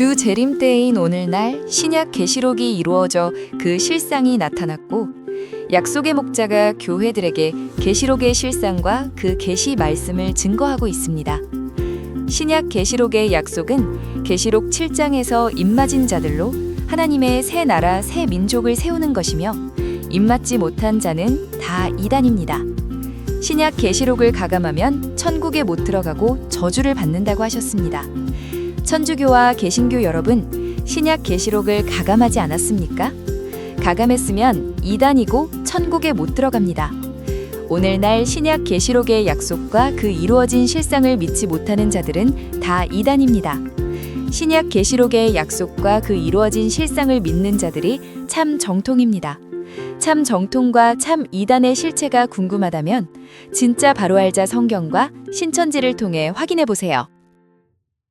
주 재림 때인 오늘날 신약 계시록이 이루어져 그 실상이 나타났고 약속의 목자가 교회들에게 계시록의 실상과 그 계시 말씀을 증거하고 있습니다. 신약 계시록의 약속은 계시록 7장에서 입맞은 자들로 하나님의 새 나라 새 민족을 세우는 것이며 입맞지 못한 자는 다 이단입니다. 신약 계시록을 가감하면 천국에 못 들어가고 저주를 받는다고 하셨습니다. 천주교와 개신교 여러분, 신약 계시록을 가감하지 않았습니까? 가감했으면 이단이고 천국에 못 들어갑니다. 오늘날 신약 계시록의 약속과 그 이루어진 실상을 믿지 못하는 자들은 다 이단입니다. 신약 계시록의 약속과 그 이루어진 실상을 믿는 자들이 참 정통입니다. 참 정통과 참 이단의 실체가 궁금하다면 진짜 바로 알자 성경과 신천지를 통해 확인해 보세요.